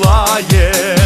пилає.